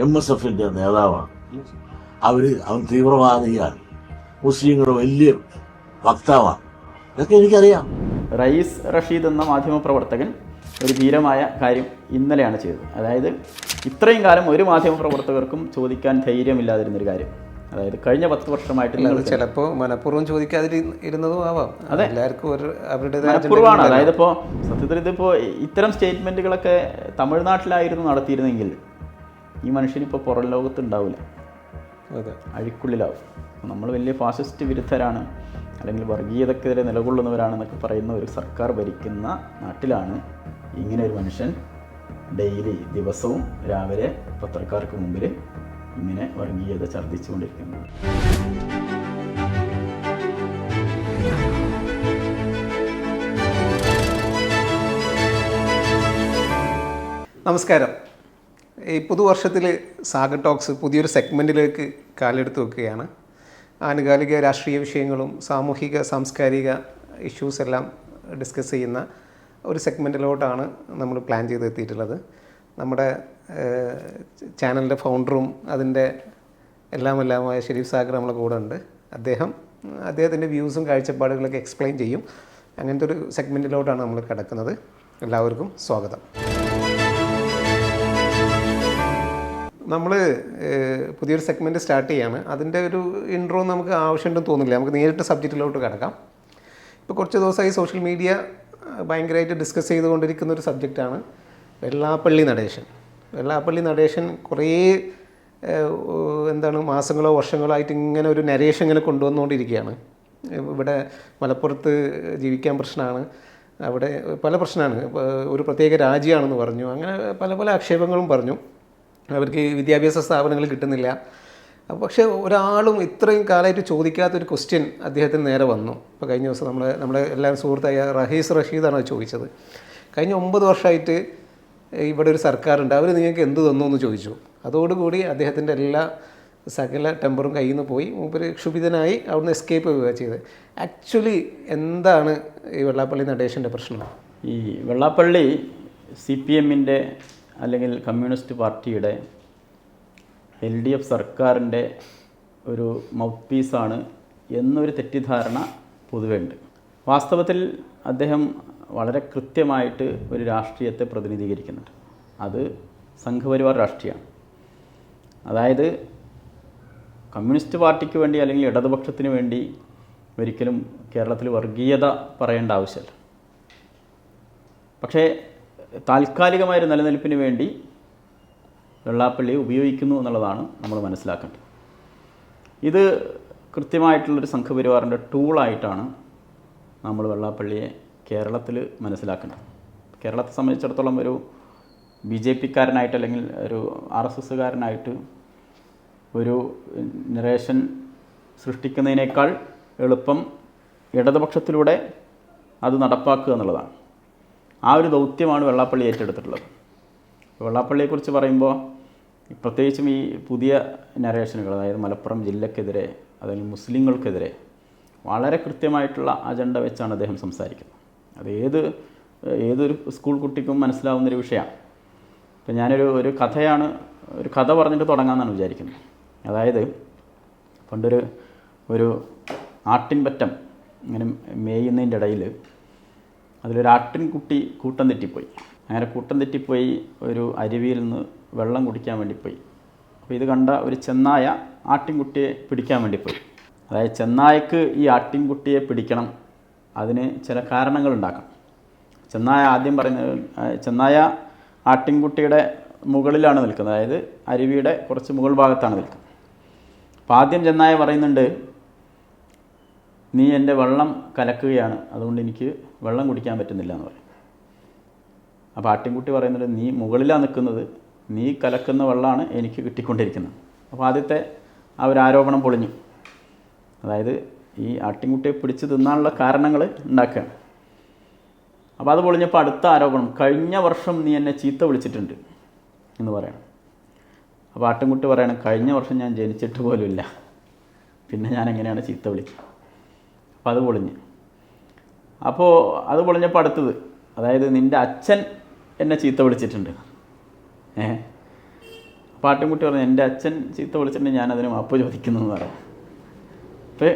M S എഫിന്റെ നേതാവാണ്. അവർ അവൻ തീവ്രവാദിയാണ്. മുസ്ലിങ്ങളുടെ വലിയ വക്താവാണ്. ഇതൊക്കെ എനിക്കറിയാം. റയീസ് റഷീദ് എന്ന മാധ്യമപ്രവർത്തകൻ ഒരു ധീരമായ കാര്യം ഇന്നലെയാണ് ചെയ്തത്. അതായത് ഇത്രയും കാലം ഒരു മാധ്യമപ്രവർത്തകർക്കും ചോദിക്കാൻ ധൈര്യമില്ലാതിരുന്നൊരു കാര്യം. അതായത് കഴിഞ്ഞ പത്ത് വർഷമായിട്ട് അത് നിങ്ങൾക്ക് ചിലപ്പോൾ മനഃപൂർവം ചോദിക്കാതിരുന്നതും ആവാം. അതെ. എല്ലാവർക്കും ഒരു അവരുടെ മനഃപൂർവമാണ്. അതായത് ഇപ്പോൾ സത്യത്തിൽ ഇതിപ്പോൾ ഇത്തരം സ്റ്റേറ്റ്മെന്റുകളൊക്കെ തമിഴ്നാട്ടിലായിരുന്നു നടത്തിയിരുന്നെങ്കിൽ ഈ മനുഷ്യനിപ്പോൾ പുറം ലോകത്ത് ഉണ്ടാവില്ല അഴിക്കുള്ളിലാവും. നമ്മൾ വലിയ ഫാസിസ്റ്റ് വിരുദ്ധരാണ്. അല്ലെങ്കിൽ വർഗീയതക്കെതിരെ നിലകൊള്ളുന്നവരാണെന്നൊക്കെ പറയുന്ന ഒരു സർക്കാർ ഭരിക്കുന്ന നാട്ടിലാണ് ഇങ്ങനെ ഒരു മനുഷ്യൻ ഡെയിലി ദിവസവും രാവിലെ പത്രക്കാർക്ക് മുമ്പിൽ ഇങ്ങനെ വർഗീയത ഛർദ്ദിച്ചുകൊണ്ടിരിക്കുന്നത്. നമസ്കാരം. ഈ പുതുവർഷത്തിൽ സാഗ ടോക്സ് പുതിയൊരു സെഗ്മെന്റിലേക്ക് കാലെടുത്ത് വെക്കുകയാണ്. ആനുകാലിക രാഷ്ട്രീയ വിഷയങ്ങളും സാമൂഹിക സാംസ്കാരിക ഇഷ്യൂസ് എല്ലാം ഡിസ്കസ് ചെയ്യുന്ന ഒരു സെഗ്മെന്റിലോട്ടാണ് നമ്മൾ പ്ലാൻ ചെയ്ത് എത്തിയിട്ടുള്ളത് നമ്മുടെ ചാനലിന്റെ ഫൗണ്ടറും അതിന്റെ എല്ലാം എല്ലാമായ ഷെരീഫ് സാഗർ നമ്മളെ കൂടെ ഉണ്ട്. അദ്ദേഹം അദ്ദേഹത്തിന്റെ വ്യൂസും കാഴ്ചപ്പാടുകളൊക്കെ എക്സ്പ്ലെയിൻ ചെയ്യും. അങ്ങനത്തെ ഒരു സെഗ്മെന്റിലോട്ടാണ് നമ്മൾ കിടക്കുന്നത്. എല്ലാവർക്കും സ്വാഗതം. നമ്മൾ പുതിയൊരു സെഗ്മെന്റ് സ്റ്റാർട്ട് ചെയ്യാണ്. അതിന്റെ ഒരു ഇൻട്രോ നമുക്ക് ആവശ്യമുണ്ടെന്ന് തോന്നില്ല നമുക്ക് നേരിട്ട് സബ്ജക്റ്റിലോട്ട് കിടക്കാം. ഇപ്പോൾ കുറച്ച് ദിവസമായി സോഷ്യൽ മീഡിയ ഭയങ്കരമായിട്ട് ഡിസ്കസ് ചെയ്തുകൊണ്ടിരിക്കുന്ന ഒരു സബ്ജക്റ്റാണ് വെള്ളാപ്പള്ളി നടേശൻ. വെള്ളാപ്പള്ളി നടേശൻ കുറേ എന്താണ് മാസങ്ങളോ വർഷങ്ങളോ ആയിട്ട് ഇങ്ങനെ ഒരു നരേഷൻ ഇങ്ങനെ കൊണ്ടുവന്നുകൊണ്ടിരിക്കുകയാണ്. ഇവിടെ മലപ്പുറത്ത് ജീവിക്കാൻ പ്രശ്നമാണ്. അവിടെ പല പ്രശ്നമാണ്. ഒരു പ്രത്യേക രാജ്യമാണെന്ന് പറഞ്ഞു. അങ്ങനെ പല പല ആക്ഷേപങ്ങളും പറഞ്ഞു. അവർക്ക് വിദ്യാഭ്യാസ സ്ഥാപനങ്ങൾ കിട്ടുന്നില്ല. പക്ഷേ ഒരാളും ഇത്രയും കാലമായിട്ട് ചോദിക്കാത്തൊരു ക്വസ്റ്റ്യൻ അദ്ദേഹത്തിന് നേരെ വന്നു. ഇപ്പോൾ കഴിഞ്ഞ ദിവസം നമ്മൾ നമ്മുടെ എല്ലാവരും സുഹൃത്തായ റഹീസ് റഷീദാണ് ചോദിച്ചത്. കഴിഞ്ഞ ഒമ്പത് വർഷമായിട്ട് ഇവിടെ ഒരു സർക്കാരുണ്ട്. അവർ നിങ്ങൾക്ക് എന്ത് തന്നു എന്ന് ചോദിച്ചു. അതോടുകൂടി അദ്ദേഹത്തിന്റെ എല്ലാ സകല ടെമ്പറും കയ്യിൽ നിന്ന് പോയി. മൂപ്പര് ക്ഷുഭിതനായി അവിടുന്ന് എസ്കേപ്പ് ചെയ്യുക ചെയ്തത് ആക്ച്വലി എന്താണ് ഈ വെള്ളാപ്പള്ളി നടേശന്റെ പ്രശ്നം? ഈ വെള്ളാപ്പള്ളി സി പി എമ്മിന്റെ അല്ലെങ്കിൽ കമ്മ്യൂണിസ്റ്റ് പാർട്ടിയുടെ എൽ ഡി എഫ് സർക്കാരിന്റെ ഒരു മൗത്ത് പീസാണ് എന്നൊരു തെറ്റിദ്ധാരണ പൊതുവെ ഉണ്ട്. വാസ്തവത്തിൽ അദ്ദേഹം വളരെ കൃത്യമായിട്ട് ഒരു രാഷ്ട്രീയത്തെ പ്രതിനിധീകരിക്കുന്നുണ്ട്. അത് സംഘപരിവാർ രാഷ്ട്രീയമാണ്. അതായത് കമ്മ്യൂണിസ്റ്റ് പാർട്ടിക്ക് വേണ്ടി അല്ലെങ്കിൽ ഇടതുപക്ഷത്തിന് വേണ്ടി ഒരിക്കലും കേരളത്തിൽ വർഗീയത പറയേണ്ട ആവശ്യമില്ല. പക്ഷേ താൽക്കാലികമായൊരു നിലനിൽപ്പിന് വേണ്ടി വെള്ളാപ്പള്ളിയെ ഉപയോഗിക്കുന്നു എന്നുള്ളതാണ് നമ്മൾ മനസ്സിലാക്കേണ്ടത്. ഇത് കൃത്യമായിട്ടുള്ളൊരു സംഘപരിവാറിന്റെ ടൂളായിട്ടാണ് നമ്മൾ വെള്ളാപ്പള്ളിയെ കേരളത്തിൽ മനസ്സിലാക്കേണ്ടത്. കേരളത്തെ സംബന്ധിച്ചിടത്തോളം ഒരു ബി ജെ പിക്കാരനായിട്ട് അല്ലെങ്കിൽ ഒരു ആർ എസ് എസ്സുകാരനായിട്ട് ഒരു നിറേഷൻ സൃഷ്ടിക്കുന്നതിനേക്കാൾ എളുപ്പം ഇടതുപക്ഷത്തിലൂടെ അത് നടപ്പാക്കുക എന്നുള്ളതാണ്. ആ ഒരു ദൗത്യമാണ് വെള്ളാപ്പള്ളി ഏറ്റെടുത്തിട്ടുള്ളത്. വെള്ളാപ്പള്ളിയെക്കുറിച്ച് പറയുമ്പോൾ പ്രത്യേകിച്ചും ഈ പുതിയ നരേഷനുകൾ അതായത് മലപ്പുറം ജില്ലക്കെതിരെ അല്ലെങ്കിൽ മുസ്ലിങ്ങൾക്കെതിരെ വളരെ കൃത്യമായിട്ടുള്ള അജണ്ട വെച്ചാണ് അദ്ദേഹം സംസാരിക്കുന്നത്. അത് ഏത് ഏതൊരു സ്കൂൾ കുട്ടിക്കും മനസ്സിലാവുന്നൊരു വിഷയമാണ് ഇപ്പം ഞാനൊരു ഒരു കഥയാണ് ഒരു കഥ പറഞ്ഞിട്ട് തുടങ്ങാമെന്നാണ് വിചാരിക്കുന്നത്. അതായത് പണ്ടൊരു ഒരു ആട്ടിൻപറ്റം ഇങ്ങനെ മേയുന്നതിന്റെ ഇടയിൽ അതിലൊരു ആട്ടിൻകുട്ടി കൂട്ടം തെറ്റിപ്പോയി. അങ്ങനെ കൂട്ടം തെറ്റിപ്പോയി ഒരു അരുവിയിൽ നിന്ന് വെള്ളം കുടിക്കാൻ വേണ്ടി പോയി. അപ്പോൾ ഇത് കണ്ട ഒരു ചെന്നായ ആട്ടിൻകുട്ടിയെ പിടിക്കാൻ വേണ്ടി പോയി. അതായത് ചെന്നായക്ക് ഈ ആട്ടിൻകുട്ടിയെ പിടിക്കണം. അതിന് ചില കാരണങ്ങൾ ഉണ്ടാക്കണം ചെന്നായ ആദ്യം പറയുന്നത് ചെന്നായ ആട്ടിൻകുട്ടിയുടെ മുകളിലാണ് നിൽക്കുന്നത്. അതായത് അരുവിയുടെ കുറച്ച് മുകൾ ഭാഗത്താണ് നിൽക്കുന്നത്. അപ്പോൾ ആദ്യം ചെന്നായ പറയുന്നുണ്ട് നീ എന്റെ വെള്ളം കലക്കുകയാണ്. അതുകൊണ്ട് എനിക്ക് വെള്ളം കുടിക്കാൻ പറ്റുന്നില്ല എന്ന് പറയും. അപ്പോൾ ആട്ടിൻകുട്ടി പറയുന്നത് നീ മുകളിലാണ് നിൽക്കുന്നത് നീ കലക്കുന്ന വെള്ളമാണ് എനിക്ക് കിട്ടിക്കൊണ്ടിരിക്കുന്നത്. അപ്പോൾ ആദ്യത്തെ ആ ഒരു ആരോപണം പൊളിഞ്ഞു. അതായത് ഈ ആട്ടിൻകുട്ടിയെ പിടിച്ച് തിന്നാനുള്ള കാരണങ്ങൾ ഉണ്ടാക്കുകയാണ്. അപ്പോൾ അത് പൊളിഞ്ഞപ്പോൾ അടുത്ത ആരോപണം കഴിഞ്ഞ വർഷം നീ എന്നെ ചീത്ത വിളിച്ചിട്ടുണ്ട് എന്ന് പറയണം. അപ്പോൾ ആട്ടിൻകുട്ടി പറയണം കഴിഞ്ഞ വർഷം ഞാൻ ജനിച്ചിട്ട് പോലുമില്ല പിന്നെ ഞാൻ എങ്ങനെയാണ് ചീത്ത വിളിക്കുക അപ്പോൾ അത് പൊളിഞ്ഞ്. അപ്പോൾ അത് പൊളിഞ്ഞപ്പോൾ അടുത്തത്. അതായത് നിന്റെ അച്ഛൻ എന്നെ ചീത്ത വിളിച്ചിട്ടുണ്ട്. ഏ? പാട്ടുംകുട്ടി പറഞ്ഞു എന്റെ അച്ഛൻ ചീത്ത വിളിച്ചിട്ടുണ്ടെങ്കിൽ ഞാനതിന് മാപ്പ് ചോദിക്കുന്നു എന്ന് പറയാം അപ്പോൾ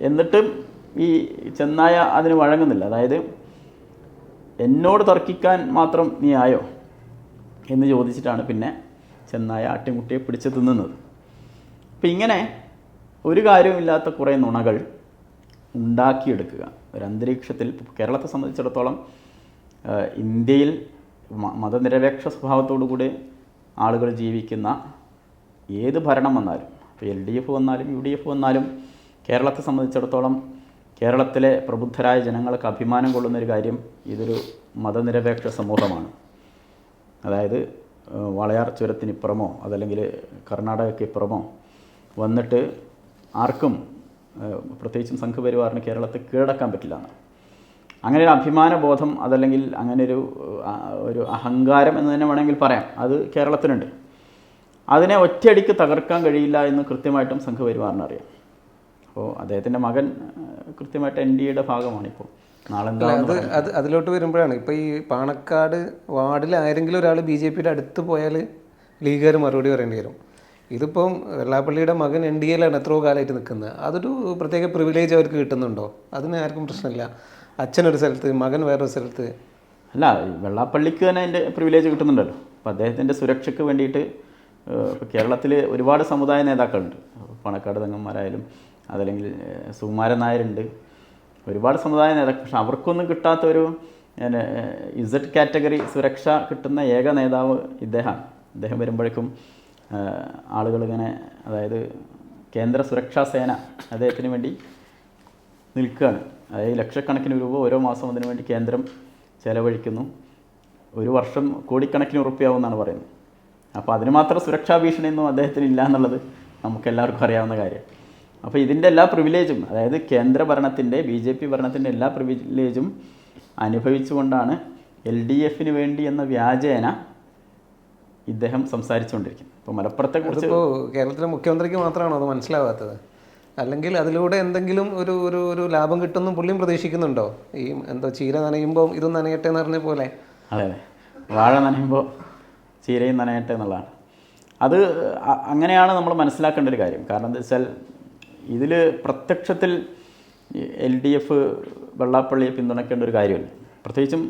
എന്നിട്ടും ഈ ചെന്നായ അതിന് വഴങ്ങുന്നില്ല. അതായത് എന്നോട് തർക്കിക്കാൻ മാത്രം നീ ആയോ എന്ന് ചോദിച്ചിട്ടാണ് പിന്നെ ചെന്നായ ആട്ടിൻകുട്ടിയെ പിടിച്ച് തിന്നുന്നത്. അപ്പം ഇങ്ങനെ ഒരു കാര്യവുമില്ലാത്ത കുറേ നുണകൾ ഉണ്ടാക്കിയെടുക്കുക. ഒരു അന്തരീക്ഷത്തിൽ കേരളത്തെ സംബന്ധിച്ചിടത്തോളം ഇന്ത്യയിൽ മതനിരപേക്ഷ സ്വഭാവത്തോടു കൂടി ആളുകൾ ജീവിക്കുന്ന ഏത് ഭരണം വന്നാലും ഇപ്പോൾ എൽ ഡി എഫ് വന്നാലും യു ഡി എഫ് വന്നാലും കേരളത്തെ സംബന്ധിച്ചിടത്തോളം കേരളത്തിലെ പ്രബുദ്ധരായ ജനങ്ങൾക്ക് അഭിമാനം കൊള്ളുന്നൊരു കാര്യം ഇതൊരു മതനിരപേക്ഷ സമൂഹമാണ്. അതായത് വളയാർ ചുരത്തിനിപ്പുറമോ അതല്ലെങ്കിൽ കർണാടകയ്ക്ക് ഇപ്പുറമോ വന്നിട്ട് ആർക്കും പ്രത്യേകിച്ചും സംഘപരിവാറിന് കേരളത്തെ കീഴടക്കാൻ പറ്റില്ല എന്ന് അങ്ങനെ ഒരു അഭിമാനബോധം അതല്ലെങ്കിൽ അങ്ങനെ ഒരു ഒരു അഹങ്കാരം എന്ന് തന്നെ വേണമെങ്കിൽ പറയാം. അത് കേരളത്തിനുണ്ട്. അതിനെ ഒറ്റയടിക്ക് തകർക്കാൻ കഴിയില്ല എന്ന് കൃത്യമായിട്ടും സംഘപരിവാറിന് അറിയാം. അപ്പോൾ അദ്ദേഹത്തിന്റെ മകൻ കൃത്യമായിട്ട് എൻ ഡി എയുടെ ഭാഗമാണിപ്പോൾ അത് അത് അതിലോട്ട് വരുമ്പോഴാണ്. ഇപ്പോൾ ഈ പാണക്കാട് വാർഡിൽ ആരെങ്കിലും ഒരാൾ ബി ജെ പിയുടെ അടുത്ത് പോയാൽ ലീഗുകാർ മറുപടി പറയേണ്ടി വരും. ഇതിപ്പം വെള്ളാപ്പള്ളിയുടെ മകൻ എൻ ഡി എയിലാണ് എത്രയോ കാലമായിട്ട് നിൽക്കുന്നത്. അതൊരു പ്രത്യേക പ്രിവിലേജ് അവർക്ക് കിട്ടുന്നുണ്ടോ? അതിന് ആർക്കും പ്രശ്നമില്ല. അച്ഛനൊരു സ്ഥലത്ത് മകൻ വേറൊരു സ്ഥലത്ത്. അല്ല വെള്ളാപ്പള്ളിക്ക് തന്നെ അതിന്റെ പ്രിവിലേജ് കിട്ടുന്നുണ്ടല്ലോ. അപ്പോൾ അദ്ദേഹത്തിന്റെ സുരക്ഷയ്ക്ക് വേണ്ടിയിട്ട് ഇപ്പോൾ കേരളത്തിൽ ഒരുപാട് സമുദായ നേതാക്കളുണ്ട്. പണക്കാട് തങ്ങന്മാരായാലും അതല്ലെങ്കിൽ സുകുമാരൻ നായരുണ്ട്. ഒരുപാട് സമുദായ നേതാക്കൾ. പക്ഷെ അവർക്കൊന്നും കിട്ടാത്തൊരു പിന്നെ ഇസഡ് കാറ്റഗറി സുരക്ഷ കിട്ടുന്ന ഏക നേതാവ് ഇദ്ദേഹമാണ്. ഇദ്ദേഹം വരുമ്പോഴേക്കും ആളുകൾ ഇങ്ങനെ അതായത് കേന്ദ്ര സുരക്ഷാ സേന അദ്ദേഹത്തിന് വേണ്ടി നിൽക്കുകയാണ്. അതായത് ലക്ഷക്കണക്കിന് രൂപ ഓരോ മാസം അതിനു വേണ്ടി കേന്ദ്രം ചെലവഴിക്കുന്നു. ഒരു വർഷം കോടിക്കണക്കിന് ഉറപ്പിയാവുമെന്നാണ് പറയുന്നത്. അപ്പോൾ അതിന് മാത്രം സുരക്ഷാ ഭീഷണിയൊന്നും അദ്ദേഹത്തിന് ഇല്ല എന്നുള്ളത് നമുക്ക് എല്ലാവർക്കും അറിയാവുന്ന കാര്യം. അപ്പോൾ ഇതിന്റെ എല്ലാ പ്രിവിലേജും അതായത് കേന്ദ്ര ഭരണത്തിന്റെ ബി ജെ പി ഭരണത്തിന്റെ എല്ലാ പ്രിവിലേജും അനുഭവിച്ചുകൊണ്ടാണ് എൽ ഡി എഫിന് വേണ്ടി എന്ന വ്യാജേന ഇദ്ദേഹം സംസാരിച്ചുകൊണ്ടിരിക്കുന്നത് ഇപ്പോൾ മലപ്പുറത്തെക്കുറിച്ച് ഇപ്പോൾ കേരളത്തിലെ മുഖ്യമന്ത്രിക്ക് മാത്രമാണോ അത് മനസ്സിലാവാത്തത്? അല്ലെങ്കിൽ അതിലൂടെ എന്തെങ്കിലും ഒരു ഒരു ഒരു ലാഭം കിട്ടുമെന്നും പുള്ളിയും പ്രതീക്ഷിക്കുന്നുണ്ടോ? ഈ എന്തോ ചീര നനയുമ്പോൾ ഇതും നനയട്ടെ എന്ന് പറഞ്ഞ പോലെ. അതെ അതെ. വാഴ നനയുമ്പോൾ ചീരയും നനയട്ടെ എന്നുള്ളതാണ്. അത് അങ്ങനെയാണ് നമ്മൾ മനസ്സിലാക്കേണ്ട ഒരു കാര്യം. കാരണം എന്താ വെച്ചാൽ ഇതിൽ പ്രത്യക്ഷത്തിൽ എൽ ഡി എഫ് വെള്ളാപ്പള്ളിയെ പിന്തുണയ്ക്കേണ്ട ഒരു കാര്യമില്ല. പ്രത്യേകിച്ചും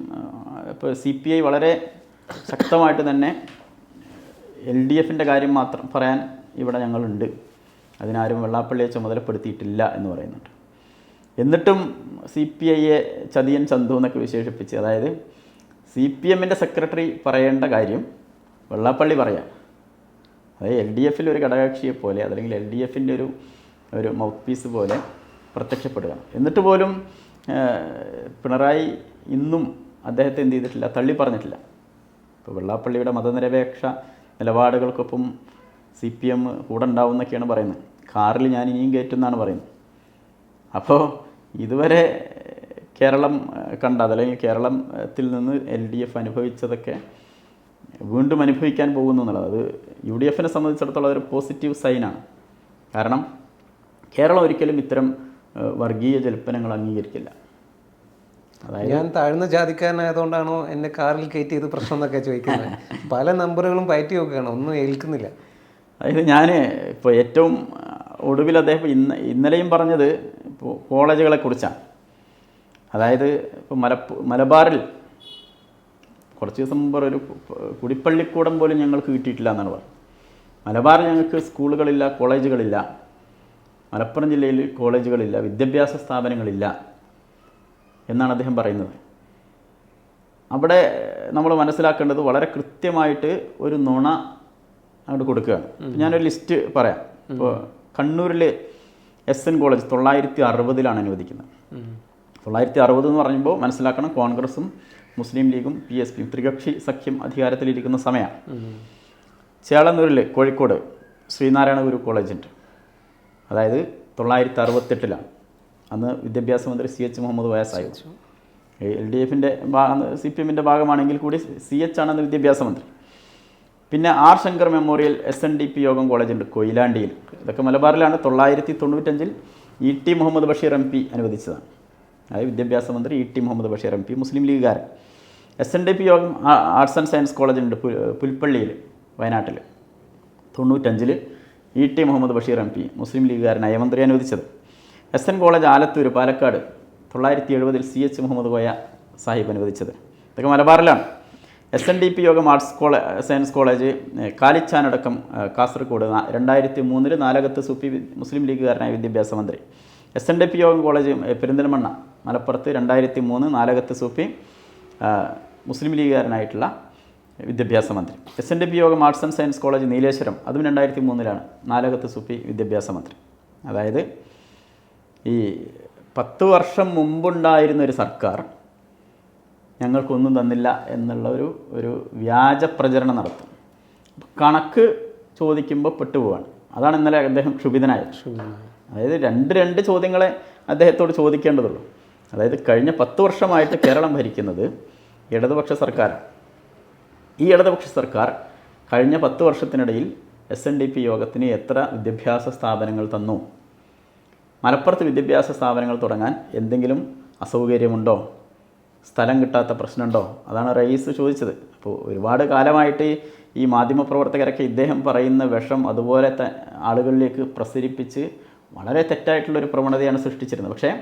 ഇപ്പോൾ സി പി ഐ വളരെ ശക്തമായിട്ട് തന്നെ എൽ ഡി എഫിന്റെ കാര്യം മാത്രം പറയാൻ ഇവിടെ ഞങ്ങളുണ്ട്. അതിനാരും വെള്ളാപ്പള്ളിയെ ചുമതലപ്പെടുത്തിയിട്ടില്ല എന്ന് പറയുന്നുണ്ട്. എന്നിട്ടും സി പി ഐയെ ചതിയൻ ചന്തു എന്നൊക്കെ വിശേഷിപ്പിച്ച് അതായത് സി പി എമ്മിന്റെ സെക്രട്ടറി പറയേണ്ട കാര്യം വെള്ളാപ്പള്ളി പറയാം. അതായത് എൽ ഡി എഫിൽ ഒരു ഘടകകക്ഷിയെ പോലെ അല്ലെങ്കിൽ എൽ ഡി എഫിന്റെ ഒരു ഒരു മൗത്ത് പീസ് പോലെ പ്രത്യക്ഷപ്പെടുക. എന്നിട്ട് പോലും പിണറായി ഇന്നും അദ്ദേഹത്തെ എന്ത് ചെയ്തിട്ടില്ല തള്ളി പറഞ്ഞിട്ടില്ല. ഇപ്പോൾ വെള്ളാപ്പള്ളിയുടെ മതനിരപേക്ഷ നിലപാടുകൾക്കൊപ്പം സി പി എം കൂടെ ഉണ്ടാവും എന്നൊക്കെയാണ് പറയുന്നത്. കാറിൽ ഞാൻ ഇനിയും കയറ്റുമെന്നാണ് പറയുന്നത്. അപ്പോൾ ഇതുവരെ കേരളം കണ്ടത് അല്ലെങ്കിൽ കേരളത്തിൽ നിന്ന് എൽ ഡി എഫ് അനുഭവിച്ചതൊക്കെ വീണ്ടും അനുഭവിക്കാൻ പോകുന്നു എന്നുള്ളത്. അത് യു ഡി എഫിനെ സംബന്ധിച്ചിടത്തോളം ഒരു പോസിറ്റീവ് സൈനാണ്. കാരണം കേരളം ഒരിക്കലും ഇത്തരം വർഗീയ ജൽപ്പനങ്ങൾ അംഗീകരിക്കില്ല. ഞാൻ താഴ്ന്ന ജാതിക്കാരനായതുകൊണ്ടാണോ എന്നെ കാറിൽ കയറ്റി ഇത് പ്രശ്നം എന്നൊക്കെ ചോദിക്കുന്നത്? പല നമ്പറുകളും പയറ്റി നോക്കുകയാണ്. ഒന്നും ഏൽക്കുന്നില്ല. അതായത് ഞാൻ ഇപ്പോൾ ഏറ്റവും ഒടുവിൽ അദ്ദേഹം ഇന്ന് ഇന്നലെയും പറഞ്ഞത് ഇപ്പോൾ കോളേജുകളെ കുറിച്ചാണ്. അതായത് ഇപ്പോൾ മലപ്പ് മലബാറിൽ കുറച്ച് ദിവസം മുമ്പ് ഒരു കുടിപ്പള്ളിക്കൂടം പോലും ഞങ്ങൾക്ക് കിട്ടിയിട്ടില്ല എന്നാണ് പറഞ്ഞത്. മലബാറിൽ ഞങ്ങൾക്ക് സ്കൂളുകളില്ല കോളേജുകളില്ല. മലപ്പുറം ജില്ലയിൽ കോളേജുകളില്ല വിദ്യാഭ്യാസ സ്ഥാപനങ്ങളില്ല. എന്നാണ് അദ്ദേഹം പറയുന്നത്. അവിടെ നമ്മൾ മനസ്സിലാക്കേണ്ടത് വളരെ കൃത്യമായിട്ട് ഒരു നുണ അങ്ങോട്ട് കൊടുക്കുകയാണ്. ഞാനൊരു ലിസ്റ്റ് പറയാം. ഇപ്പോൾ കണ്ണൂരിൽ എസ് എൻ കോളേജ് തൊള്ളായിരത്തി അറുപതിലാണ് അനുവദിക്കുന്നത്. തൊള്ളായിരത്തി അറുപത് എന്ന് പറയുമ്പോൾ മനസ്സിലാക്കണം കോൺഗ്രസും മുസ്ലിം ലീഗും പി എസ് പിയും ത്രികക്ഷി സഖ്യം അധികാരത്തിലിരിക്കുന്ന സമയമാണ് ചേളന്നൂരിൽ കോഴിക്കോട് ശ്രീനാരായണ ഗുരു കോളേജുണ്ട്. അതായത് തൊള്ളായിരത്തി അറുപത്തെട്ടിലാണ് അന്ന് വിദ്യാഭ്യാസ മന്ത്രി സി എച്ച് മുഹമ്മദ് വയസ്സായി. എൽ ഡി എഫിന്റെ സി പി എമ്മിന്റെ ഭാഗമാണെങ്കിൽ കൂടി സി എച്ച് ആണ് അന്ന് വിദ്യാഭ്യാസ മന്ത്രി. പിന്നെ R Shankar memorial S N D P Yogam കോളേജുണ്ട് കൊയിലാണ്ടിയിൽ. ഇതൊക്കെ മലബാറിലാണ് തൊള്ളായിരത്തി തൊണ്ണൂറ്റഞ്ചിൽ E T Muhammad Basheer M P അനുവദിച്ചതാണ്. അതായത് വിദ്യാഭ്യാസ മന്ത്രി E T Muhammad Basheer M P Muslim ലീഗുകാരൻ. S N D P Yogam arts and science കോളേജുണ്ട് പുൽപ്പള്ളിയിൽ വയനാട്ടിൽ. തൊണ്ണൂറ്റഞ്ചിൽ E T Muhammad Basheer M P മുസ്ലിം ലീഗുകാരൻ മന്ത്രി അനുവദിച്ചത്. S N college Alathur Palakkad തൊള്ളായിരത്തി എഴുപതിൽ സി എച്ച് മുഹമ്മദ് കോയ സാഹിബ് അനുവദിച്ചത്. ഇതൊക്കെ മലബാറിലാണ്. S N D P Yogam arts college science college കാലിച്ചാനടക്കം Kasaragod രണ്ടായിരത്തി മൂന്നിൽ നാലകത്ത് സുപ്പി മുസ്ലിം ലീഗുകാരനായ വിദ്യാഭ്യാസ മന്ത്രി. S N D P Yogam college Perinthalmanna മലപ്പുറത്ത് രണ്ടായിരത്തി മൂന്ന് നാലകത്ത് സുപ്പി മുസ്ലിം ലീഗുകാരനായിട്ടുള്ള വിദ്യാഭ്യാസ മന്ത്രി. S N D P Yogam arts and science college Nileshwaram അതും രണ്ടായിരത്തി മൂന്നിലാണ് നാലകത്ത് സുപ്പി വിദ്യാഭ്യാസ മന്ത്രി. അതായത് ഈ പത്ത് വർഷം മുമ്പുണ്ടായിരുന്ന ഒരു സർക്കാർ ഞങ്ങൾക്കൊന്നും തന്നില്ല എന്നുള്ള ഒരു ഒരു വ്യാജ പ്രചരണം നടത്തും. കണക്ക് ചോദിക്കുമ്പോൾ പെട്ടുപോവാണ്. അതാണ് ഇന്നലെ അദ്ദേഹം ക്ഷുഭിതനായത്. അതായത് രണ്ട് രണ്ട് ചോദ്യങ്ങളെ അദ്ദേഹത്തോട് ചോദിക്കേണ്ടതുള്ളൂ. അതായത് കഴിഞ്ഞ പത്ത് വർഷമായിട്ട് കേരളം ഭരിക്കുന്നത് ഇടതുപക്ഷ സർക്കാരാണ്. ഈ ഇടതുപക്ഷ സർക്കാർ കഴിഞ്ഞ പത്ത് വർഷത്തിനിടയിൽ എസ് എൻ ഡി പി യോഗത്തിന് എത്ര വിദ്യാഭ്യാസ സ്ഥാപനങ്ങൾ തന്നു? മലപ്പുറത്ത് വിദ്യാഭ്യാസ സ്ഥാപനങ്ങൾ തുടങ്ങാൻ എന്തെങ്കിലും അസൗകര്യമുണ്ടോ? സ്ഥലം കിട്ടാത്ത പ്രശ്നമുണ്ടോ? അതാണ് റയീസ് ചോദിച്ചത്. അപ്പോൾ ഒരുപാട് കാലമായിട്ട് ഈ മാധ്യമപ്രവർത്തകരൊക്കെ ഇദ്ദേഹം പറയുന്ന വിഷം അതുപോലെ ത ആളുകളിലേക്ക് പ്രസരിപ്പിച്ച് വളരെ തെറ്റായിട്ടുള്ളൊരു പ്രവണതയാണ് സൃഷ്ടിച്ചിരുന്നത്. പക്ഷേ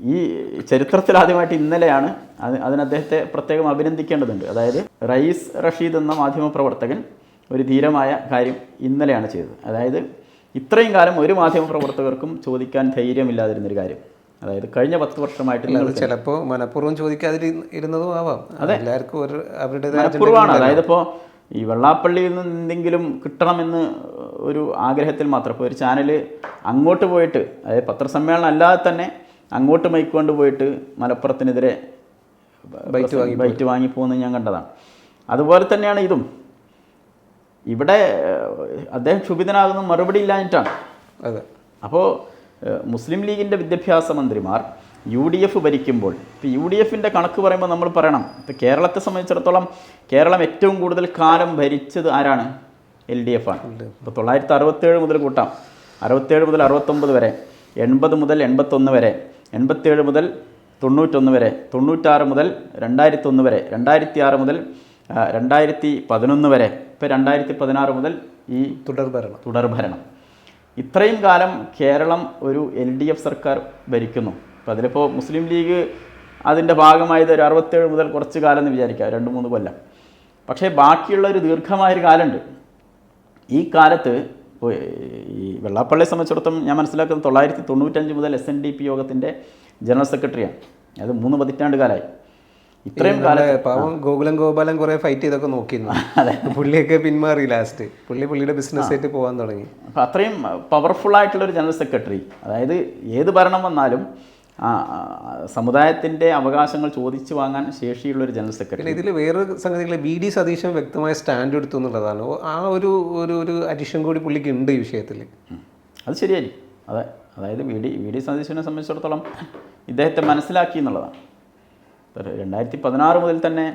ഈ ചരിത്രത്തിൽ ആദ്യമായിട്ട് ഇന്നലെയാണ് അത് അതിന് അദ്ദേഹത്തെ പ്രത്യേകം അഭിനന്ദിക്കേണ്ടതുണ്ട്. അതായത് റയീസ് റഷീദ് എന്ന മാധ്യമപ്രവർത്തകൻ ഒരു ധീരമായ കാര്യം ഇന്നലെയാണ് ചെയ്തത്. അതായത് ഇത്രയും കാലം ഒരു മാധ്യമ പ്രവർത്തകർക്കും ചോദിക്കാൻ ധൈര്യമില്ലാതിരുന്നൊരു കാര്യം. അതായത് കഴിഞ്ഞ പത്ത് വർഷമായിട്ട് ചിലപ്പോൾ മനഃപൂർവം ചോദിക്കാതിരുന്നതും ആവാം. അതെ. എല്ലാവർക്കും ഒരു അവരുടെ മനഃപൂർവമാണ്. അതായത് ഇപ്പോൾ ഈ വെള്ളാപ്പള്ളിയിൽ നിന്ന് എന്തെങ്കിലും കിട്ടണമെന്ന് ഒരു ആഗ്രഹത്തിൽ മാത്രം ഇപ്പോൾ ഒരു ചാനൽ അങ്ങോട്ട് പോയിട്ട് അതായത് പത്രസമ്മേളനം അല്ലാതെ തന്നെ അങ്ങോട്ട് മൈക്കൊണ്ട് പോയിട്ട് മലപ്പുറത്തിനെതിരെ ബൈറ്റ് വാങ്ങി ബൈറ്റ് വാങ്ങി പോകുന്നത് ഞാൻ കണ്ടതാണ്. അതുപോലെ തന്നെയാണ് ഇതും. ഇവിടെ അദ്ദേഹം ക്ഷുഭിതനാകുന്ന മറുപടി ഇല്ലാഞ്ഞിട്ടാണ്. അതെ. അപ്പോൾ മുസ്ലിം ലീഗിന്റെ വിദ്യാഭ്യാസ മന്ത്രിമാർ യു ഡി എഫ് ഭരിക്കുമ്പോൾ ഇപ്പോൾ യു ഡി എഫിന്റെ കണക്ക് പറയുമ്പോൾ നമ്മൾ പറയണം ഇപ്പോൾ കേരളത്തെ സംബന്ധിച്ചിടത്തോളം കേരളം ഏറ്റവും കൂടുതൽ കാലം ഭരിച്ചത് ആരാണ്? എൽ ഡി എഫ് ആണ്. ഇപ്പോൾ തൊള്ളായിരത്തി അറുപത്തേഴ് മുതൽ കൂട്ടാം. അറുപത്തേഴ് മുതൽ അറുപത്തൊമ്പത് വരെ എൺപത് മുതൽ എൺപത്തൊന്ന് വരെ എൺപത്തേഴ് മുതൽ തൊണ്ണൂറ്റൊന്ന് വരെ തൊണ്ണൂറ്റാറ് മുതൽ രണ്ടായിരത്തൊന്ന് വരെ രണ്ടായിരത്തി ആറ് മുതൽ രണ്ടായിരത്തി പതിനൊന്ന് വരെ ഇപ്പോൾ രണ്ടായിരത്തി പതിനാറ് മുതൽ ഈ തുടർഭരണം. തുടർഭരണം. ഇത്രയും കാലം കേരളം ഒരു എൽ ഡി എഫ് സർക്കാർ ഭരിക്കുന്നു. അപ്പോൾ അതിലിപ്പോൾ മുസ്ലിം ലീഗ് അതിന്റെ ഭാഗമായത് ഒരു അറുപത്തേഴ് മുതൽ കുറച്ച് കാലം എന്ന് വിചാരിക്കുക രണ്ട് മൂന്ന് കൊല്ലം. പക്ഷേ ബാക്കിയുള്ള ഒരു ദീർഘമായൊരു കാലമുണ്ട്. ഈ കാലത്ത് ഈ വെള്ളാപ്പള്ളിയെ സംബന്ധിച്ചിടത്തോളം ഞാൻ മനസ്സിലാക്കുന്നത് തൊള്ളായിരത്തി തൊണ്ണൂറ്റഞ്ച് മുതൽ എസ് എൻ ഡി പി യോഗത്തിന്റെ ജനറൽ സെക്രട്ടറിയാണ്. അത് മൂന്ന് പതിറ്റാണ്ട് കാലമായി. ഇത്രയും പാവം ഗോകുലം ഗോപാലൻ കുറെ ഫൈറ്റ് ചെയ്തൊക്കെ നോക്കിയിരുന്നു. പുള്ളിയൊക്കെ പിന്മാറി ലാസ്റ്റ് പുള്ളി പുള്ളിയുടെ ബിസിനസ് ആയിട്ട് പോകാൻ തുടങ്ങി. അപ്പൊ അത്രയും പവർഫുൾ ആയിട്ടുള്ള ഒരു ജനറൽ സെക്രട്ടറി അതായത് ഏത് ഭരണം വന്നാലും സമുദായത്തിന്റെ അവകാശങ്ങൾ ചോദിച്ചു വാങ്ങാൻ ശേഷിയുള്ള ഒരു ജനറൽ സെക്രട്ടറി ഇതിൽ വേറൊരു സംഗതികൾ വി ഡി സതീശൻ വ്യക്തമായ സ്റ്റാൻഡ് എടുത്തു എന്നുള്ളതാണ്. ആ ഒരു ഒരു ഒരു അഡിഷൻ കൂടി പുള്ളിക്ക് ഉണ്ട് ഈ വിഷയത്തിൽ അത് ശരിയായി അതെ. അതായത് വി ഡി വി ഡി സതീശനെ സംബന്ധിച്ചിടത്തോളം ഇദ്ദേഹത്തെ മനസ്സിലാക്കി എന്നുള്ളതാണ്. രണ്ടായിരത്തി പതിനാറ് മുതൽ തന്നെ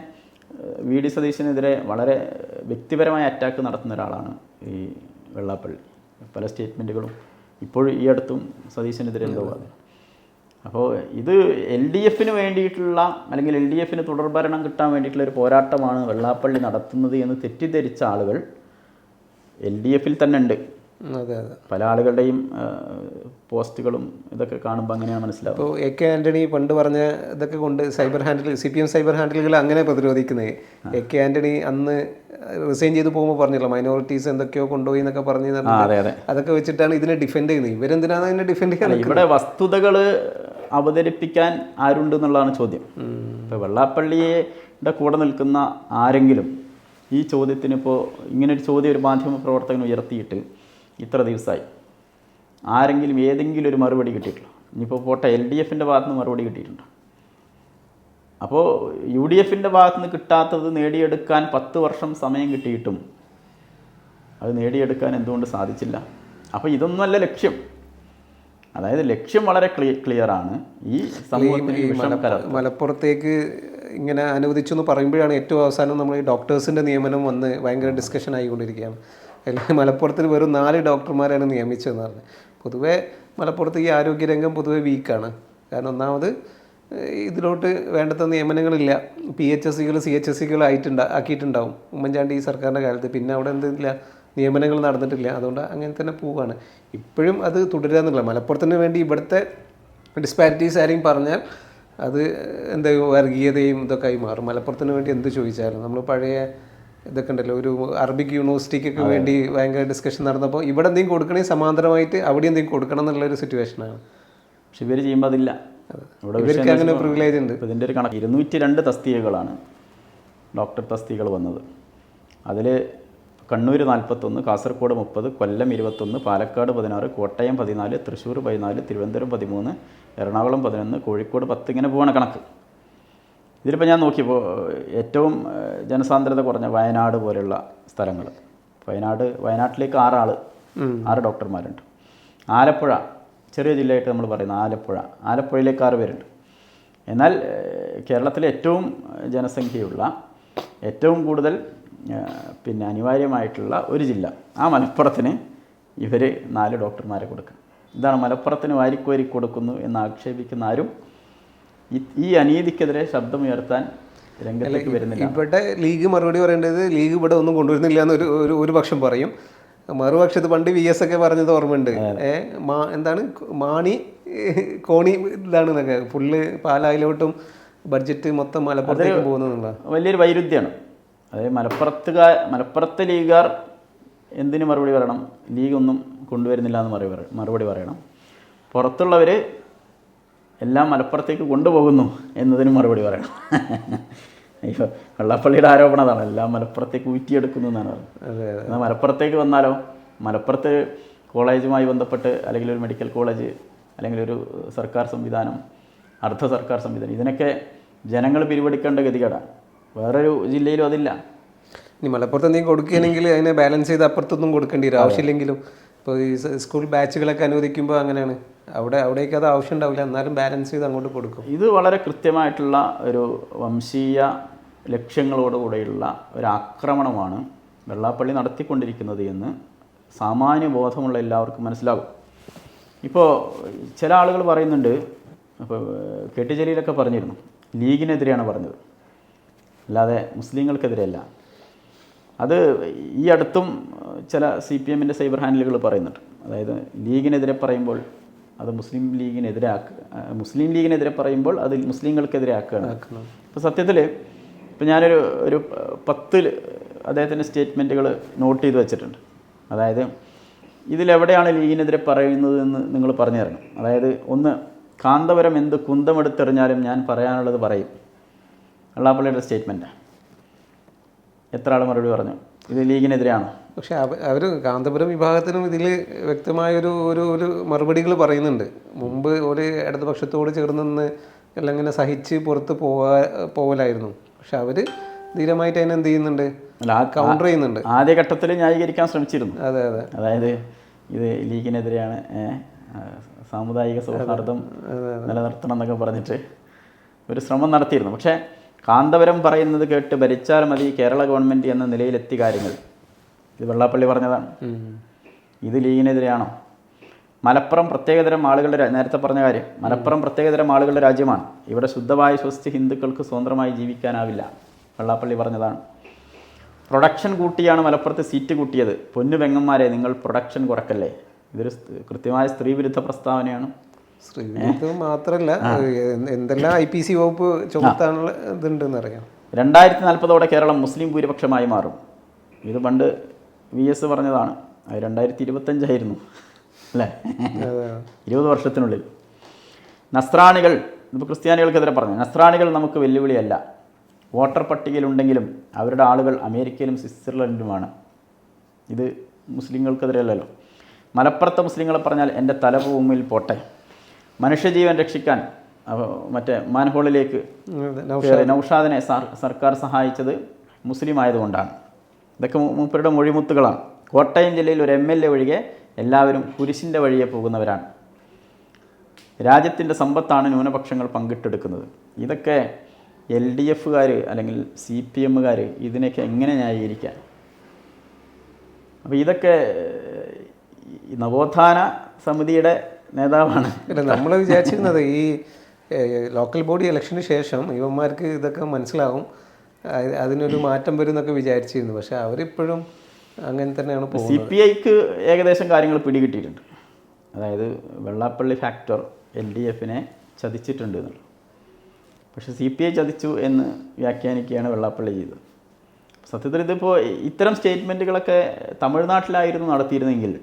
വി ഡി സതീശനെതിരെ വളരെ വ്യക്തിപരമായ അറ്റാക്ക് നടത്തുന്ന ഒരാളാണ് ഈ വെള്ളാപ്പള്ളി. പല സ്റ്റേറ്റ്മെന്റുകളും ഇപ്പോഴും ഈ അടുത്തും സതീശനെതിരെ എന്തോ പറഞ്ഞു അപ്പോൾ ഇത് എൽ ഡി എഫിന് വേണ്ടിയിട്ടുള്ള അല്ലെങ്കിൽ എൽ ഡി എഫിന് തുടർഭരണം കിട്ടാൻ വേണ്ടിയിട്ടുള്ള ഒരു പോരാട്ടമാണ് വെള്ളാപ്പള്ളി നടത്തുന്നത് എന്ന് തെറ്റിദ്ധരിച്ച ആളുകൾ എൽ ഡി എഫിൽ തന്നെ ഉണ്ട്. പല ആളുകളുടെയും പോസ്റ്റുകളും ഇതൊക്കെ കാണുമ്പോൾ അങ്ങനെയാണ് മനസ്സിലാവുക ഇപ്പോൾ എ കെ ആന്റണി പണ്ട് പറഞ്ഞ ഇതൊക്കെ കൊണ്ട് cyber handle C P M cyber ഹാൻഡിലുകൾ അങ്ങനെ പ്രതിരോധിക്കുന്നത് എ കെ ആന്റണി അന്ന് റിസൈൻ ചെയ്ത് പോകുമ്പോൾ പറഞ്ഞല്ലോ മൈനോറിറ്റീസ് എന്തൊക്കെയോ കൊണ്ടുപോയി എന്നൊക്കെ പറഞ്ഞു അതെ അതെ. അതൊക്കെ വെച്ചിട്ടാണ് ഇതിനെ ഡിഫെൻഡ് ചെയ്യുന്നത്. ഇവരെന്തിനാണ് അതിനെ ഡിഫെൻഡ് ചെയ്യുന്നത് ഇവിടെ വസ്തുതകൾ അവതരിപ്പിക്കാൻ ആരുണ്ട് എന്നുള്ളതാണ് ചോദ്യം. ഇപ്പോൾ വെള്ളാപ്പള്ളിയുടെ കൂടെ നിൽക്കുന്ന ആരെങ്കിലും ഈ ചോദ്യത്തിനിപ്പോൾ ഇങ്ങനൊരു ചോദ്യം ഒരു മാധ്യമ പ്രവർത്തകൻ ഉയർത്തിയിട്ട് ഇത്ര ദിവസമായി. ആരെങ്കിലും ഏതെങ്കിലും ഒരു മറുപടി കിട്ടിയിട്ടുള്ളൂ ഇനിയിപ്പോൾ പോട്ടെ എൽ ഡി എഫിന്റെ ഭാഗത്ത് നിന്ന് മറുപടി കിട്ടിയിട്ടുണ്ട്. അപ്പോൾ യു ഡി എഫിന്റെ ഭാഗത്ത് നിന്ന് കിട്ടാത്തത് നേടിയെടുക്കാൻ പത്ത് വർഷം സമയം കിട്ടിയിട്ടും അത് നേടിയെടുക്കാൻ എന്തുകൊണ്ട് സാധിച്ചില്ല? അപ്പോൾ ഇതൊന്നുമല്ല ലക്ഷ്യം. അതായത് ലക്ഷ്യം വളരെ ക്ലിയ ക്ലിയറാണ്. ഈ സമൂഹത്തിൽ മലപ്പുറത്തേക്ക് ഇങ്ങനെ അനുവദിച്ചു എന്ന് പറയുമ്പോഴാണ് ഏറ്റവും അവസാനം നമ്മൾ ഈ ഡോക്ടേഴ്സിന്റെ നിയമനം വന്ന് ഭയങ്കര ഡിസ്കഷൻ ആയിക്കൊണ്ടിരിക്കുകയാണ്. അതിൽ മലപ്പുറത്തിൽ വെറും നാല് ഡോക്ടർമാരാണ് നിയമിച്ചതെന്ന് പറഞ്ഞു. പൊതുവേ മലപ്പുറത്ത് ഈ ആരോഗ്യരംഗം പൊതുവെ വീക്കാണ് കാരണം ഒന്നാമത് ഇതിലോട്ട് വേണ്ടത്ര നിയമനങ്ങളില്ല. പി എച്ച് എസ് സികൾ സി എച്ച് എസ് സികൾ ആയിട്ടുണ്ടാ ആക്കിയിട്ടുണ്ടാവും. ഉമ്മൻചാണ്ടി ഈ സർക്കാരിന്റെ കാലത്ത്. പിന്നെ അവിടെ എന്തില്ല നിയമനങ്ങൾ നടന്നിട്ടില്ല. അതുകൊണ്ട് അങ്ങനെ തന്നെ പോവുകയാണ് ഇപ്പോഴും അത് തുടരുക മലപ്പുറത്തിന് വേണ്ടി ഇവിടുത്തെ ഡിസ്പാരിറ്റീസ് ആരെയും പറഞ്ഞാൽ അത് എന്താ വർഗീയതയും ഇതൊക്കെ ആയി മാറും. മലപ്പുറത്തിന് വേണ്ടി എന്ത് ചോദിച്ചാലും നമ്മൾ പഴയ ഇതൊക്കെ ഉണ്ടല്ലോ. ഒരു അറബിക് യൂണിവേഴ്സിറ്റിക്കൊക്കെ വേണ്ടി ഭയങ്കര ഡിസ്കഷൻ നടന്നപ്പോൾ ഇവിടെ എന്തെങ്കിലും കൊടുക്കണേ സമാന്തരമായിട്ട് അവിടെ എന്തെങ്കിലും കൊടുക്കണം എന്നുള്ളൊരു സിറ്റുവേഷനാണ് പക്ഷെ ഇവർ ചെയ്യുമ്പോൾ അതില്ല. ഇവർക്ക് അങ്ങനെ പ്രിവിലേജ് ഉണ്ട്. ഇതിന്റെ ഒരു കണക്ക് ഇരുന്നൂറ്റി രണ്ട് തസ്തികകളാണ് ഡോക്ടർ തസ്തികകൾ വന്നത്. അതിൽ കണ്ണൂർ നാൽപ്പത്തൊന്ന് കാസർഗോഡ് മുപ്പത് കൊല്ലം ഇരുപത്തൊന്ന് പാലക്കാട് പതിനാറ് കോട്ടയം പതിനാല് തൃശ്ശൂർ പതിനാല് തിരുവനന്തപുരം പതിമൂന്ന് എറണാകുളം പതിനൊന്ന് കോഴിക്കോട് പത്ത് ഇങ്ങനെ പോവാണ് കണക്ക്. ഇതിലിപ്പോൾ ഞാൻ നോക്കിയപ്പോൾ ഏറ്റവും ജനസാന്ദ്രത കുറഞ്ഞ വയനാട് പോലെയുള്ള സ്ഥലങ്ങൾ വയനാട് വയനാട്ടിലേക്ക് ആറാൾ ആറ് ഡോക്ടർമാരുണ്ട്. ആലപ്പുഴ ചെറിയ ജില്ലയായിട്ട് നമ്മൾ പറയുന്ന ആലപ്പുഴ ആലപ്പുഴയിലേക്ക് ആറ് പേരുണ്ട്. എന്നാൽ കേരളത്തിലെ ഏറ്റവും ജനസംഖ്യയുള്ള ഏറ്റവും കൂടുതൽ പിന്നെ അനിവാര്യമായിട്ടുള്ള ഒരു ജില്ല ആ മലപ്പുറത്തിന് ഇവർ നാല് ഡോക്ടർമാരെ കൊടുക്കുക ഇതാണ് മലപ്പുറത്തിന് വാരിക്കോരി കൊടുക്കുന്നു എന്ന് ആക്ഷേപിക്കുന്ന ആരും ഈ- അനീതിക്കെതിരെ ശബ്ദമുയർത്താൻ രംഗത്തേക്ക് വരുന്നില്ല. ഇവിടെ ലീഗ് മറുപടി പറയേണ്ടത് ലീഗ് ഇവിടെ ഒന്നും കൊണ്ടുവരുന്നില്ല എന്ന് ഒരു ഒരു പക്ഷം പറയും. മറുപക്ഷത്ത് പണ്ട് വി എസ് ഒക്കെ പറഞ്ഞത് ഓർമ്മയുണ്ട്. എന്താണ് മാണി കോണി ഇതാണ് എന്നൊക്കെ. ഫുള്ള് പാലായിലോട്ടും ബഡ്ജറ്റ് മൊത്തം മലപ്പുറത്തേക്ക് പോകുന്നുള്ള വലിയൊരു വൈരുദ്ധ്യമാണ്. അതായത് മലപ്പുറത്തുകാർ മലപ്പുറത്തെ ലീഗുകാർ എന്തിന് മറുപടി പറയണം? ലീഗ് ഒന്നും കൊണ്ടുവരുന്നില്ല എന്ന് മറുപടി മറുപടി പറയണം. പുറത്തുള്ളവർ എല്ലാം മലപ്പുറത്തേക്ക് കൊണ്ടുപോകുന്നു എന്നതിന് മറുപടി പറയണം. അയ്യോ വെള്ളപ്പള്ളിയുടെ ആരോപണം അതാണ്. എല്ലാം മലപ്പുറത്തേക്ക് ഊറ്റിയെടുക്കുന്നു എന്നാണ് പറഞ്ഞത്. അതെ എന്നാൽ മലപ്പുറത്തേക്ക് വന്നാലോ? മലപ്പുറത്ത് കോളേജുമായി ബന്ധപ്പെട്ട് അല്ലെങ്കിൽ ഒരു മെഡിക്കൽ കോളേജ് അല്ലെങ്കിൽ ഒരു സർക്കാർ സംവിധാനം അർദ്ധ സർക്കാർ സംവിധാനം ഇതിനൊക്കെ ജനങ്ങൾ പിരിവെടുക്കേണ്ട ഗതികേടാണ് വേറൊരു ജില്ലയിലും അതില്ല. ഇനി മലപ്പുറത്ത് എന്തെങ്കിലും കൊടുക്കുകയാണെങ്കിൽ അതിനെ ബാലൻസ് ചെയ്ത് അപ്പുറത്തൊന്നും കൊടുക്കേണ്ടി വരും. ആവശ്യമില്ലെങ്കിലും ഇപ്പോൾ ഈ സ്കൂൾ ബാച്ചുകളൊക്കെ അനുവദിക്കുമ്പോൾ അങ്ങനെയാണ്. അവിടെ അവിടേക്ക് അത് ആവശ്യം ഉണ്ടാവില്ല. എന്നാലും ബാലൻസ് ചെയ്ത് അങ്ങോട്ട് കൊടുക്കും. ഇത് വളരെ കൃത്യമായിട്ടുള്ള ഒരു വംശീയ ലക്ഷ്യങ്ങളോടുകൂടെയുള്ള ഒരു ആക്രമണമാണ് വെള്ളാപ്പള്ളി നടത്തിക്കൊണ്ടിരിക്കുന്നത് എന്ന് സാമാന്യ ബോധമുള്ള എല്ലാവർക്കും മനസ്സിലാകും. ഇപ്പോൾ ചില ആളുകൾ പറയുന്നുണ്ട് അപ്പോൾ കെ ടി ജലീലൊക്കെ പറഞ്ഞിരുന്നു ലീഗിനെതിരെയാണ് പറഞ്ഞത്. അല്ലാതെ മുസ്ലിങ്ങൾക്കെതിരെയല്ല. അത് ഈ അടുത്തും ചില സി പി എമ്മിന്റെ സൈബർ ഹാൻഡിലുകൾ പറയുന്നുണ്ട്. അതായത് ലീഗിനെതിരെ പറയുമ്പോൾ അത് മുസ്ലിം ലീഗിനെതിരെ ആക്കുക മുസ്ലിം ലീഗിനെതിരെ പറയുമ്പോൾ അത് മുസ്ലിങ്ങൾക്കെതിരെ ആക്കുകയാണ് ഇപ്പോൾ സത്യത്തിൽ ഇപ്പോൾ ഞാനൊരു ഒരു പത്ത് അദ്ദേഹത്തിന്റെ സ്റ്റേറ്റ്മെന്റുകൾ നോട്ട് ചെയ്ത് വെച്ചിട്ടുണ്ട്. അതായത് ഇതിലെവിടെയാണ് ലീഗിനെതിരെ പറയുന്നത് എന്ന് നിങ്ങൾ പറഞ്ഞു തരണം അതായത് ഒന്ന് കാന്തപുരം എന്ത് കുന്തമെടുത്തെറിഞ്ഞാലും ഞാൻ പറയാനുള്ളത് പറയും. വെള്ളാപ്പള്ളിയുടെ സ്റ്റേറ്റ്മെന്റ് എത്ര ആൾ മറുപടി പറഞ്ഞു? ഇത് ലീഗിനെതിരെയാണോ? പക്ഷേ അവർ കാന്തപുരം വിഭാഗത്തിനും ഇതിൽ വ്യക്തമായൊരു ഒരു ഒരു മറുപടികൾ പറയുന്നുണ്ട്. മുമ്പ് ഒരു ഇടതുപക്ഷത്തോട് ചേർന്ന് നിന്ന് എല്ലാം ഇങ്ങനെ സഹിച്ച് പുറത്ത് പോവാ പോകലായിരുന്നു പക്ഷെ അവർ ധീരമായിട്ട് അതിനെ എന്ത് ചെയ്യുന്നുണ്ട്? അല്ല ആ കൗണ്ടർ ചെയ്യുന്നുണ്ട്. ആദ്യഘട്ടത്തിൽ ന്യായീകരിക്കാൻ ശ്രമിച്ചിരുന്നു. അതെ അതെ. അതായത് ഇത് ലീഗിനെതിരെയാണ് സാമുദായിക സൗഹാർദ്ദം നിലനിർത്തണം എന്നൊക്കെ പറഞ്ഞിട്ട് ഒരു ശ്രമം നടത്തിയിരുന്നു. പക്ഷേ കാന്തപുരം പറയുന്നത് കേട്ട് ഭരിച്ചാൽ മതി കേരള ഗവൺമെന്റ് എന്ന നിലയിലെത്തി കാര്യങ്ങൾ. ഇത് വെള്ളാപ്പള്ളി പറഞ്ഞതാണ്. ഇത് ലീഗിനെതിരെയാണോ? മലപ്പുറം പ്രത്യേകതരം ആളുകളുടെ നേരത്തെ പറഞ്ഞ കാര്യം. മലപ്പുറം പ്രത്യേകതരം ആളുകളുടെ രാജ്യമാണ്. ഇവിടെ ശുദ്ധമായി ശ്വസിച്ച് ഹിന്ദുക്കൾക്ക് സ്വതന്ത്രമായി ജീവിക്കാനാവില്ല. വെള്ളാപ്പള്ളി പറഞ്ഞതാണ്. പ്രൊഡക്ഷൻ കൂട്ടിയാണ് മലപ്പുറത്ത് സീറ്റ് കൂട്ടിയത്. പൊന്നു പെങ്ങന്മാരെ നിങ്ങൾ പ്രൊഡക്ഷൻ കുറക്കല്ലേ? ഇതൊരു കൃത്യമായ സ്ത്രീവിരുദ്ധ പ്രസ്താവനയാണ്. സ്ത്രീവിരുദ്ധം മാത്രമല്ല എന്ത് എന്തെല്ലാം ഐ പി സി വകുപ്പ് ചുമത്താനുള്ള ഇതുണ്ടെന്ന് അറിയാം രണ്ടായിരത്തി നാൽപ്പതോടെ കേരളം മുസ്ലിം ഭൂരിപക്ഷമായി മാറും. ഇത് പണ്ട് വി എസ് പറഞ്ഞതാണ്. അത് രണ്ടായിരത്തി ഇരുപത്തഞ്ചായിരുന്നു അല്ലേ ഇരുപത് വർഷത്തിനുള്ളിൽ. നസ്രാണികൾ ഇപ്പോൾ ക്രിസ്ത്യാനികൾക്കെതിരെ പറഞ്ഞു. നസ്രാണികൾ നമുക്ക് വെല്ലുവിളിയല്ല. വോട്ടർ പട്ടികയിലുണ്ടെങ്കിലും അവരുടെ ആളുകൾ അമേരിക്കയിലും സ്വിറ്റ്സർലൻഡിലുമാണ്. ഇത് മുസ്ലിങ്ങൾക്കെതിരെയല്ലല്ലോ. മലപ്പുറത്തെ മുസ്ലിങ്ങളെ പറഞ്ഞാൽ എന്റെ തലഭൂമിയിൽ പോട്ടെ. മനുഷ്യജീവൻ രക്ഷിക്കാൻ മറ്റേ മാൻഹോളിലേക്ക് നൌഷാദിനെ സർക്കാർ സഹായിച്ചത് മുസ്ലിം ആയതുകൊണ്ടാണ്. ഇതൊക്കെ മൂപ്പരുടെ മൊഴിമുത്തുകളാണ്. കോട്ടയം ജില്ലയിൽ ഒരു എം എൽ എ ഒഴികെ എല്ലാവരും കുരിശിന്റെ വഴിയെ പോകുന്നവരാണ്. രാജ്യത്തിന്റെ സമ്പത്താണ് ന്യൂനപക്ഷങ്ങൾ പങ്കിട്ടെടുക്കുന്നത്. ഇതൊക്കെ എൽ ഡി എഫുകാർ അല്ലെങ്കിൽ സി പി എമ്മുകാർ ഇതിനൊക്കെ എങ്ങനെ ന്യായീകരിക്കാൻ? അപ്പോൾ ഇതൊക്കെ നവോത്ഥാന സമിതിയുടെ നേതാവാണ്. അല്ല നമ്മൾ വിചാരിച്ചിരുന്നത് ഈ ലോക്കൽ ബോഡി ഇലക്ഷന് ശേഷം ഇവന്മാർക്ക് ഇതൊക്കെ മനസ്സിലാവും. അതിനൊരു മാറ്റം വരും എന്നൊക്കെ വിചാരിച്ചിരുന്നു. പക്ഷെ അവരിപ്പോഴും അങ്ങനെ തന്നെയാണ് സി പോകുന്നത്. പി ഐക്ക് ഏകദേശം കാര്യങ്ങൾ പിടികിട്ടിയിട്ടുണ്ട്. അതായത് വെള്ളാപ്പള്ളി ഫാക്ടർ എൽ ഡി എഫിനെ ചതിച്ചിട്ടുണ്ട് എന്നുള്ളത്. പക്ഷെ സി പി ഐ ചതിച്ചു എന്ന് വ്യാഖ്യാനിക്കുകയാണ് വെള്ളാപ്പള്ളി ചെയ്തത്. സത്യത്തിൽ ഇതിപ്പോൾ ഇത്തരം സ്റ്റേറ്റ്മെന്റുകളൊക്കെ തമിഴ്നാട്ടിലായിരുന്നു നടത്തിയിരുന്നെങ്കിൽ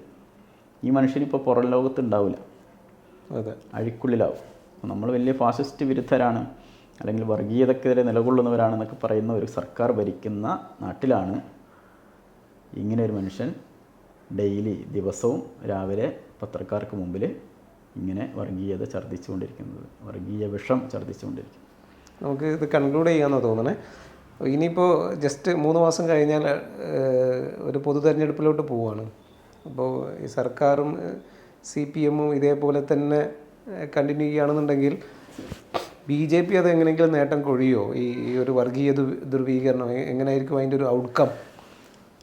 ഈ മനുഷ്യനിപ്പോൾ പുറം ലോകത്ത് ഉണ്ടാവില്ല. അതെ അഴിക്കുള്ളിലാവും. നമ്മൾ വലിയ ഫാസിസ്റ്റ് വിരുദ്ധരാണ് അല്ലെങ്കിൽ വർഗീയതക്കെതിരെ നിലകൊള്ളുന്നവരാണെന്നൊക്കെ പറയുന്ന ഒരു സർക്കാർ ഭരിക്കുന്ന നാട്ടിലാണ് ഇങ്ങനെ ഒരു മനുഷ്യൻ ഡെയിലി ദിവസവും രാവിലെ പത്രക്കാർക്ക് മുമ്പിൽ ഇങ്ങനെ വർഗീയത ഛർദ്ദിച്ചുകൊണ്ടിരിക്കുന്നത് വർഗീയ വിഷം ഛർദ്ദിച്ചുകൊണ്ടിരിക്കുന്നത്. നമുക്ക് ഇത് കൺക്ലൂഡ് ചെയ്യാമെന്നാണ് തോന്നണേ. ഇനിയിപ്പോൾ ജസ്റ്റ് മൂന്ന് മാസം കഴിഞ്ഞാൽ ഒരു പൊതു തെരഞ്ഞെടുപ്പിലോട്ട് പോവുകയാണ് അപ്പോൾ ഈ സർക്കാരും സി പി എമ്മും ഇതേപോലെ തന്നെ കണ്ടിന്യൂ ചെയ്യുകയാണെന്നുണ്ടെങ്കിൽ ബി ജെ പി അത് എങ്ങനെയെങ്കിലും നേട്ടം കൊഴിയോ? ഈ ഒരു വർഗീയ ദു- ധ്രുവീകരണം എ- എങ്ങനെയായിരിക്കും അതിന്റെ ഒരു ഔട്ട്കം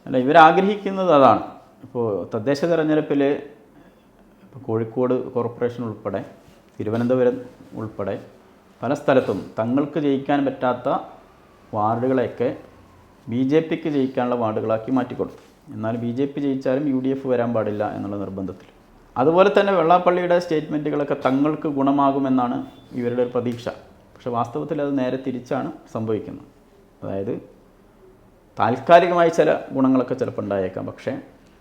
അല്ല ഇവരാഗ്രഹിക്കുന്നത് അതാണ്. ഇപ്പോൾ തദ്ദേശ തെരഞ്ഞെടുപ്പിൽ ഇപ്പോൾ കോഴിക്കോട് കോർപ്പറേഷൻ ഉൾപ്പെടെ തിരുവനന്തപുരം ഉൾപ്പെടെ പല സ്ഥലത്തും തങ്ങൾക്ക് ജയിക്കാൻ പറ്റാത്ത വാർഡുകളെയൊക്കെ ബി ജെ പിക്ക് ജയിക്കാനുള്ള വാർഡുകളാക്കി മാറ്റിക്കൊടുത്തു. എന്നാൽ ബി ജെ പി ജയിച്ചാലും യു ഡി എഫ് വരാൻ പാടില്ല എന്നുള്ള നിർബന്ധത്തിൽ. അതുപോലെ തന്നെ വെള്ളാപ്പള്ളിയുടെ സ്റ്റേറ്റ്മെന്റുകളൊക്കെ തങ്ങൾക്ക് ഗുണമാകുമെന്നാണ് ഇവരുടെ ഒരു പ്രതീക്ഷ. പക്ഷേ വാസ്തവത്തിൽ അത് നേരെ തിരിച്ചാണ് സംഭവിക്കുന്നത്. അതായത് താൽക്കാലികമായി ചില ഗുണങ്ങളൊക്കെ ചിലപ്പോൾ ഉണ്ടായേക്കാം. പക്ഷേ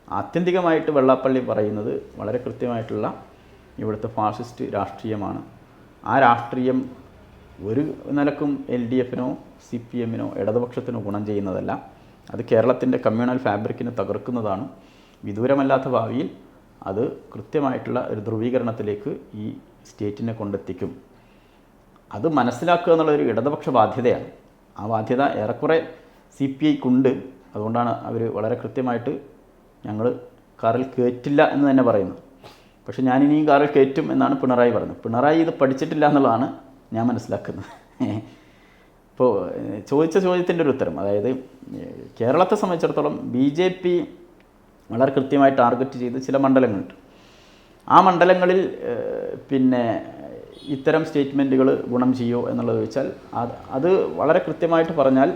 ആത്യന്തികമായിട്ട് വെള്ളാപ്പള്ളി പറയുന്നത് വളരെ കൃത്യമായിട്ടുള്ള ഇവിടുത്തെ ഫാസിസ്റ്റ് രാഷ്ട്രീയമാണ്. ആ രാഷ്ട്രീയം ഒരു നിലക്കും എൽ ഡി എഫിനോ സി പി എമ്മിനോ ഇടതുപക്ഷത്തിനോ ഗുണം ചെയ്യുന്നതല്ല. അത് കേരളത്തിന്റെ കമ്മ്യൂണൽ ഫാബ്രിക്കിനെ തകർക്കുന്നതാണ് വിദൂരമല്ലാത്ത ഭാവിയിൽ അത് കൃത്യമായിട്ടുള്ള ഒരു ധ്രുവീകരണത്തിലേക്ക് ഈ സ്റ്റേറ്റിനെ കൊണ്ടെത്തിക്കും. അത് മനസ്സിലാക്കുക എന്നുള്ളൊരു ഇടതുപക്ഷ ബാധ്യതയാണ്. ആ ബാധ്യത ഏറെക്കുറെ സി പി ഐക്കുണ്ട്. അതുകൊണ്ടാണ് അവർ വളരെ കൃത്യമായിട്ട് ഞങ്ങൾ കാറിൽ കയറ്റില്ല എന്ന് തന്നെ പറയുന്നത്. പക്ഷേ ഞാനിനിയും കാറിൽ കയറ്റും എന്നാണ് പിണറായി പറഞ്ഞത് പിണറായി ഇത് പഠിച്ചിട്ടില്ല എന്നുള്ളതാണ് ഞാൻ മനസ്സിലാക്കുന്നത്. ഇപ്പോൾ ചോദിച്ച ചോദ്യത്തിന്റെ ഒരു ഉത്തരം. അതായത് കേരളത്തെ സംബന്ധിച്ചിടത്തോളം ബി ജെ പി വളരെ കൃത്യമായി ടാർഗറ്റ് ചെയ്ത് ചില മണ്ഡലങ്ങളുണ്ട്. ആ മണ്ഡലങ്ങളിൽ പിന്നെ ഇത്തരം സ്റ്റേറ്റ്മെന്റുകൾ ഗുണം ചെയ്യുമോ എന്നുള്ളത് ചോദിച്ചാൽ അത് അത് വളരെ കൃത്യമായിട്ട് പറഞ്ഞാൽ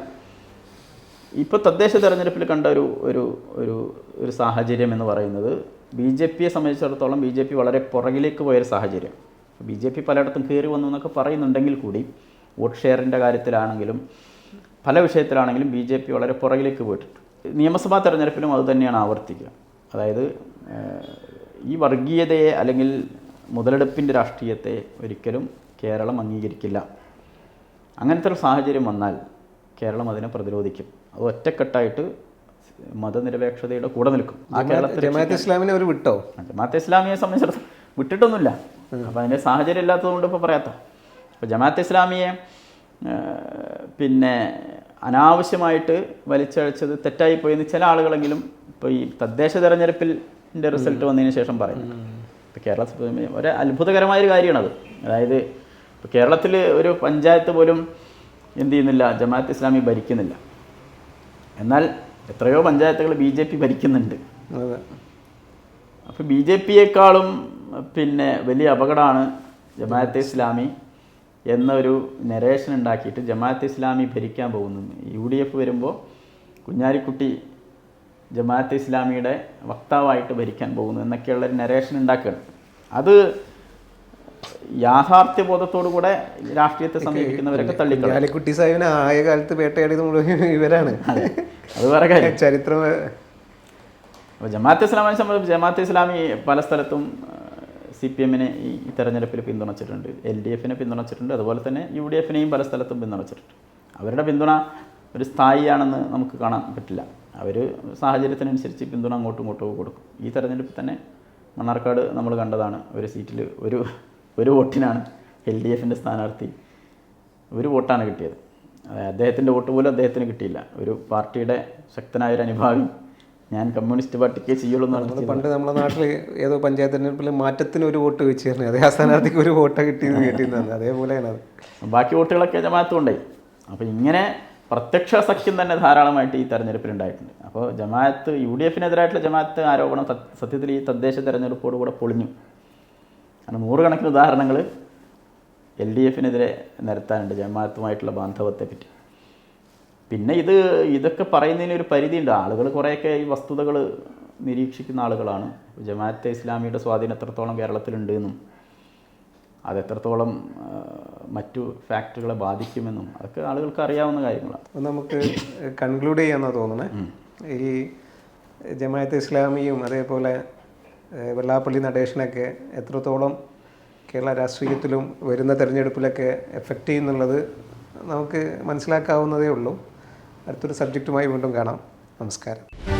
ഇപ്പോൾ തദ്ദേശ തെരഞ്ഞെടുപ്പിൽ കണ്ട ഒരു ഒരു ഒരു ഒരു സാഹചര്യം എന്ന് പറയുന്നത് ബി ജെ പിയെ സംബന്ധിച്ചിടത്തോളം ബി ജെ പി വളരെ പുറകിലേക്ക് പോയൊരു സാഹചര്യം. ബി ജെ പി പലയിടത്തും കയറി വന്നു എന്നൊക്കെ പറയുന്നുണ്ടെങ്കിൽ കൂടി വോട്ട് ഷെയറിന്റെ കാര്യത്തിലാണെങ്കിലും പല വിഷയത്തിലാണെങ്കിലും ബി ജെ പി വളരെ പുറകിലേക്ക് പോയിട്ടുണ്ട്. നിയമസഭാ തെരഞ്ഞെടുപ്പിലും അത് തന്നെയാണ് ആവർത്തിക്കുക. അതായത് ഈ വർഗീയതയെ അല്ലെങ്കിൽ മുതലെടുപ്പിന്റെ രാഷ്ട്രീയത്തെ ഒരിക്കലും കേരളം അംഗീകരിക്കില്ല. അങ്ങനത്തെ ഒരു സാഹചര്യം വന്നാൽ കേരളം അതിനെ പ്രതിരോധിക്കും. അത് ഒറ്റക്കെട്ടായിട്ട് മതനിരപേക്ഷതയുടെ കൂടെ നിൽക്കും. ആ കേരളത്തിൽ ജമാഅത്ത് ഇസ്ലാമിനെ ഒരു വിട്ടോ? ജമാഅത്തെ ഇസ്ലാമിയെ സംബന്ധിച്ചിടത്തോളം വിട്ടിട്ടൊന്നുമില്ല. അപ്പോൾ അതിന്റെ സാഹചര്യം ഇല്ലാത്തതുകൊണ്ട് ഇപ്പോൾ പറയാത്ത. അപ്പോൾ ജമാഅത്തെ ഇസ്ലാമിയെ പിന്നെ അനാവശ്യമായിട്ട് വലിച്ചഴച്ചത് തെറ്റായി പോയെന്ന് ചില ആളുകളെങ്കിലും ഇപ്പോൾ ഈ തദ്ദേശ തെരഞ്ഞെടുപ്പിന്റെ റിസൾട്ട് വന്നതിന് ശേഷം പറയുന്നത് ഇപ്പോൾ കേരളത്തിൽ ഒരു അത്ഭുതകരമായൊരു കാര്യമാണത്. അതായത് ഇപ്പോൾ കേരളത്തിൽ ഒരു പഞ്ചായത്ത് പോലും എന്ത് ചെയ്യുന്നില്ല ജമാഅത്ത് ഇസ്ലാമി ഭരിക്കുന്നില്ല. എന്നാൽ എത്രയോ പഞ്ചായത്തുകൾ ബി ജെ പി ഭരിക്കുന്നുണ്ട്. അപ്പോൾ ബി ജെ പിയേക്കാളും പിന്നെ വലിയ അപകടമാണ് ജമാഅത്തെ ഇസ്ലാമി എന്നൊരു നരേഷൻ ഉണ്ടാക്കിയിട്ട് ജമാഅത്ത് ഇസ്ലാമി ഭരിക്കാൻ പോകുന്നു. യു ഡി എഫ് വരുമ്പോൾ കുഞ്ഞാലിക്കുട്ടി ജമാഅത്ത് ഇസ്ലാമിയുടെ വക്താവായിട്ട് ഭരിക്കാൻ പോകുന്നു എന്നൊക്കെയുള്ള ഒരു നരേഷൻ ഉണ്ടാക്കുകയാണ്. അത് യാഥാർത്ഥ്യബോധത്തോടു കൂടെ രാഷ്ട്രീയത്തെ സമീപിക്കുന്നവരൊക്കെ തള്ളിക്കളയും. കുഞ്ഞാലിക്കുട്ടി സാഹിബിനെ ആയ കാലത്ത് വേട്ടയാടിയത് മുഴുവൻ ഇവരാണ്. അത്. വേറെ കാര്യം. ചരിത്രം അപ്പോൾ ജമാഅത്ത് ഇസ്ലാമിനെ സംബന്ധിച്ച് ജമാഅത്ത് ഇസ്ലാമി പല സ്ഥലത്തും സി പി എമ്മിനെ ഈ തെരഞ്ഞെടുപ്പിൽ പിന്തുണച്ചിട്ടുണ്ട്. എൽ ഡി എഫിനെ പിന്തുണച്ചിട്ടുണ്ട്. അതുപോലെ തന്നെ യു ഡി എഫിനെയും പല സ്ഥലത്തും പിന്തുണച്ചിട്ടുണ്ട്. അവരുടെ പിന്തുണ ഒരു സ്ഥായിയാണെന്ന് നമുക്ക് കാണാൻ പറ്റില്ല. അവർ സാഹചര്യത്തിനനുസരിച്ച് പിന്തുണ അങ്ങോട്ടും ഇങ്ങോട്ടും കൊടുക്കും. ഈ തെരഞ്ഞെടുപ്പിൽ തന്നെ മണ്ണാർക്കാട് നമ്മൾ കണ്ടതാണ്. ഒരു സീറ്റിൽ ഒരു ഒരു വോട്ടിനാണ് എൽ ഡി എഫിന്റെ സ്ഥാനാർത്ഥി ഒരു വോട്ടാണ് കിട്ടിയത്. അദ്ദേഹത്തിന്റെ വോട്ട് പോലും അദ്ദേഹത്തിന് കിട്ടിയില്ല. ഒരു പാർട്ടിയുടെ ശക്തനായൊരു അനുഭാവി ഞാൻ കമ്മ്യൂണിസ്റ്റ് പാർട്ടിക്ക് ചെയ്യുള്ളൂ പണ്ട് നമ്മുടെ നാട്ടിൽ ഏതോ പഞ്ചായത്ത് തെരഞ്ഞെടുപ്പിൽ മാറ്റത്തിന് ഒരു വോട്ട് വെച്ച് തരണേ അതേ ആ സ്ഥാനാർത്ഥിക്ക് ഒരു വോട്ട് കിട്ടിയത് കിട്ടിയിരുന്നത് അതേപോലെയാണ് അത്. ബാക്കി വോട്ടുകളൊക്കെ ജമാഅത്തുണ്ടായി അപ്പോൾ ഇങ്ങനെ പ്രത്യക്ഷ സഖ്യം തന്നെ ധാരാളമായിട്ട് ഈ തെരഞ്ഞെടുപ്പിൽ ഉണ്ടായിട്ടുണ്ട്. അപ്പോൾ ജമാഅത്ത് യു ഡി എഫിനെതിരായിട്ടുള്ള ജമാഅത്ത് ആരോപണം സത്യത്തിൽ ഈ തദ്ദേശ തെരഞ്ഞെടുപ്പോടുകൂടെ പൊളിഞ്ഞു. കാരണം നൂറുകണക്കിന് ഉദാഹരണങ്ങൾ എൽ ഡി എഫിനെതിരെ നിരത്താനുണ്ട് ജമാഅത്തുമായിട്ടുള്ള ബാന്ധവത്തെ പറ്റി പിന്നെ ഇത് ഇതൊക്കെ പറയുന്നതിന് ഒരു പരിധിയുണ്ട്. ആളുകൾ കുറേയൊക്കെ ഈ വസ്തുതകൾ നിരീക്ഷിക്കുന്ന ആളുകളാണ്. ജമാഅത്തെ ഇസ്ലാമിയുടെ സ്വാധീനം എത്രത്തോളം കേരളത്തിലുണ്ട് എന്നും അത് എത്രത്തോളം മറ്റു ഫാക്ടറികളെ ബാധിക്കുമെന്നും അതൊക്കെ ആളുകൾക്ക് അറിയാവുന്ന കാര്യങ്ങളാണ്. നമുക്ക് കൺക്ലൂഡ് ചെയ്യാമെന്നാണ് തോന്നുന്നത് ഈ ജമാഅത്ത് ഇസ്ലാമിയും അതേപോലെ വെള്ളാപ്പള്ളി നടേശനൊക്കെ എത്രത്തോളം കേരള രാഷ്ട്രീയത്തിലും വരുന്ന തെരഞ്ഞെടുപ്പിലൊക്കെ എഫക്റ്റ് ചെയ്യുന്നുള്ളത് നമുക്ക് മനസ്സിലാക്കാവുന്നതേ ഉള്ളൂ. അടുത്തൊരു സബ്ജക്റ്റുമായി വീണ്ടും കാണാം. നമസ്കാരം.